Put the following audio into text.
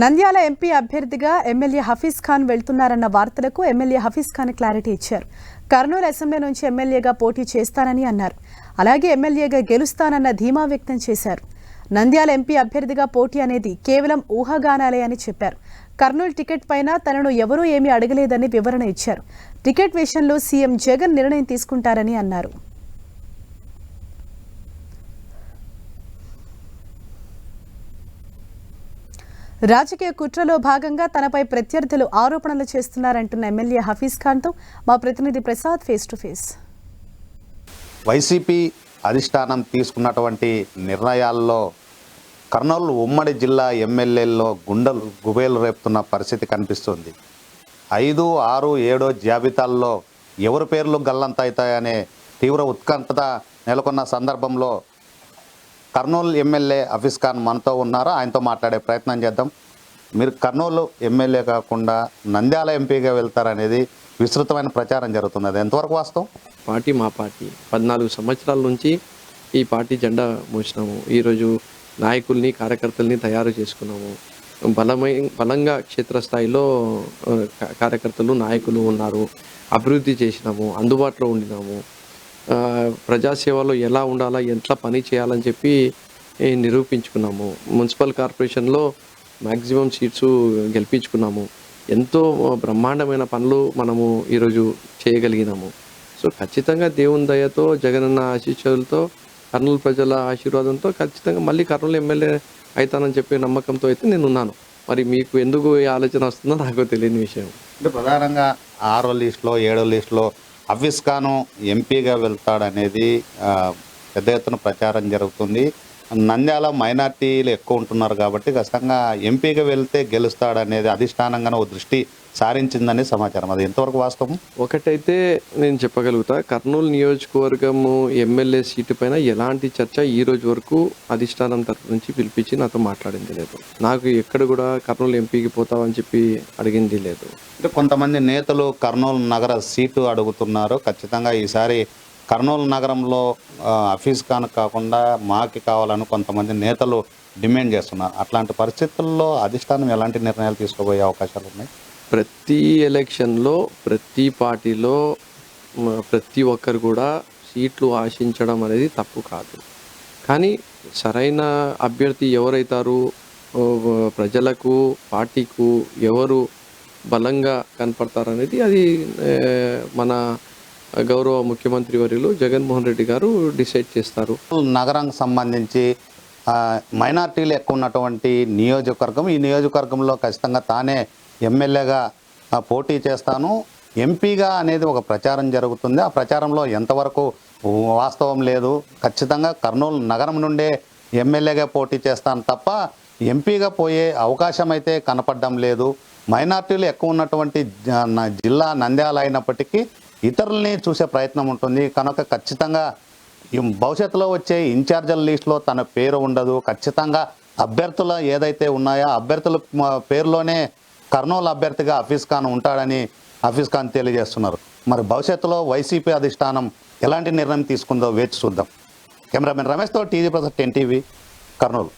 Nandyal MP అభ్యర్థిగా MLA Hafeez Khan వెళ్తున్నారన్న వార్తలకు ఎమ్మెల్యే హఫీజ్ ఖాన్ క్లారిటీ ఇచ్చారు. కర్నూలు అసెంబ్లీ నుంచి ఎమ్మెల్యేగా పోటీ చేస్తానని అన్నారు. అలాగే ఎమ్మెల్యేగా గెలుస్తానన్న ధీమా వ్యక్తం చేశారు. నంద్యాల ఎంపీ అభ్యర్థిగా పోటీ అనేది కేవలం ఊహాగానాలే అని చెప్పారు. కర్నూలు టికెట్ పైన తనను ఎవరూ ఏమీ అడగలేదని వివరణ ఇచ్చారు. టికెట్ విషయంలో సీఎం జగన్ నిర్ణయం తీసుకుంటారని అన్నారు. రాజకీయ కుట్రలో భాగంగా తనపై ప్రత్యర్థులు ఆరోపణలు చేస్తున్నారంటున్న ఎమ్మెల్యే హఫీజ్ ఖాన్తో మా ప్రతినిధి Prasad face to face YCP అధిష్టానం తీసుకున్నటువంటి నిర్ణయాల్లో కర్నూలు ఉమ్మడి జిల్లా ఎమ్మెల్యేల్లో గుండెలు గుబేలు రేపుతున్న పరిస్థితి కనిపిస్తుంది. ఐదు ఆరు ఏడో జాబితాల్లో ఎవరి పేర్లు గల్లంత అవుతాయనే తీవ్ర ఉత్కంఠత నెలకొన్న సందర్భంలో కర్నూలు ఎమ్మెల్యే హఫీజ్ ఖాన్ మనతో ఉన్నారు? ఆయనతో మాట్లాడే ప్రయత్నం చేద్దాం. మీరు కర్నూలు ఎమ్మెల్యే కాకుండా నంద్యాల ఎంపీగా వెళ్తారనేది విస్తృతమైన ప్రచారం జరుగుతుంది అది ఎంతవరకు వాస్తవం? పార్టీ మా పార్టీ. పద్నాలుగు సంవత్సరాల నుంచి ఈ పార్టీ జెండా మోసినాము. ఈరోజు నాయకుల్ని కార్యకర్తల్ని తయారు చేసుకున్నాము. బలమై బలంగా క్షేత్రస్థాయిలో కార్యకర్తలు నాయకులు ఉన్నారు. అభివృద్ధి చేసినాము. అందుబాటులో ఉండినాము. ప్రజాసేవలో ఎలా ఉండాలా ఎట్లా పని చేయాలని చెప్పి నిరూపించుకున్నాము. మున్సిపల్ కార్పొరేషన్లో మ్యాక్సిమం సీట్స్ గెలిపించుకున్నాము. ఎంతో బ్రహ్మాండమైన పనులు మనము ఈరోజు చేయగలిగినాము. సో ఖచ్చితంగా దేవుని దయతో జగనన్న ఆశీస్సులతో కర్నూలు ప్రజల ఆశీర్వాదంతో ఖచ్చితంగా మళ్ళీ కర్నూలు ఎమ్మెల్యే అవుతానని చెప్పే నమ్మకంతో అయితే నేను ఉన్నాను మరి మీకు ఎందుకు ఈ ఆలోచన వస్తుందో నాకు తెలియని విషయం. అంటే ప్రధానంగా ఆరో లిస్టులో ఏడో లీస్ట్లో హఫీజ్ ఖాను ఎంపీగా వెళ్తాడనేది పెద్ద ఎత్తున ప్రచారం జరుగుతుంది. నంద్యాల మైనార్టీలు ఎక్కువ ఉంటున్నారు కాబట్టి ఖచ్చితంగా ఎంపీగా వెళ్తే గెలుస్తాడనేది అధిష్టానంగానే ఒక దృష్టి సారించిందని సమాచారం. అది ఎంతవరకు వాస్తవం? ఒకటైతే నేను చెప్పగలుగుతా కర్నూలు నియోజకవర్గము ఎమ్మెల్యే సీటు పైన ఎలాంటి చర్చ ఈ రోజు వరకు అధిష్టానం తరఫు నుంచి పిలిపించి నాతో మాట్లాడింది లేదు. నాకు ఎక్కడ కూడా కర్నూలు ఎంపీకి పోతావని చెప్పి అడిగింది లేదు. అంటే కొంతమంది నేతలు కర్నూలు నగర సీటు అడుగుతున్నారు. ఖచ్చితంగా ఈసారి కర్నూలు నగరంలో అఫీస్ హఫీజ్ ఖాన్ కాకుండా మాకి కావాలని కొంతమంది నేతలు డిమాండ్ చేస్తున్నారు. అట్లాంటి పరిస్థితుల్లో అధిష్టానం ఎలాంటి నిర్ణయాలు తీసుకోబోయే అవకాశాలు ఉన్నాయి? ప్రతి ఎలక్షన్లో ప్రతి పార్టీలో ప్రతి ఒక్కరు కూడా సీట్లు ఆశించడం అనేది తప్పు కాదు. కానీ సరైన అభ్యర్థి ఎవరైతారు? ప్రజలకు పార్టీకు ఎవరు బలంగా కనపడతారనేది అది మన గౌరవ ముఖ్యమంత్రి వర్యులు జగన్మోహన్ రెడ్డి గారు డిసైడ్ చేస్తారు. నగరానికి సంబంధించి మైనార్టీలు ఎక్కువ ఉన్నటువంటి నియోజకవర్గం ఈ నియోజకవర్గంలో ఖచ్చితంగా తానే ఎమ్మెల్యేగా పోటీ చేస్తాను. ఎంపీగా అనేది ఒక ప్రచారం జరుగుతుంది. ఆ ప్రచారంలో ఎంతవరకు వాస్తవం లేదు. ఖచ్చితంగా కర్నూలు నగరం నుండే ఎమ్మెల్యేగా పోటీ చేస్తాను తప్ప ఎంపీగా పోయే అవకాశం అయితే కనపడడం లేదు. మైనార్టీలు ఎక్కువ ఉన్నటువంటి జిల్లా నంద్యాల అయినప్పటికీ ఇతరుల్ని చూసే ప్రయత్నం ఉంటుంది. కనుక ఖచ్చితంగా భవిష్యత్తులో వచ్చే ఇన్ఛార్జీల లిస్టులో తన పేరు ఉండదు. ఖచ్చితంగా అభ్యర్థులు ఏదైతే ఉన్నాయో అభ్యర్థుల పేరులోనే కర్నూలు అభ్యర్థిగా హఫీజ్ ఖాన్ ఉంటాడని హఫీజ్ ఖాన్ తెలియజేస్తున్నారు. మరి భవిష్యత్తులో వైసీపీ అధిష్టానం ఎలాంటి నిర్ణయం తీసుకుందో వేచి చూద్దాం. కెమెరామెన్ రమేష్తో టీవీ ప్రసాద్ ఎన్టీవీ కర్నూలు.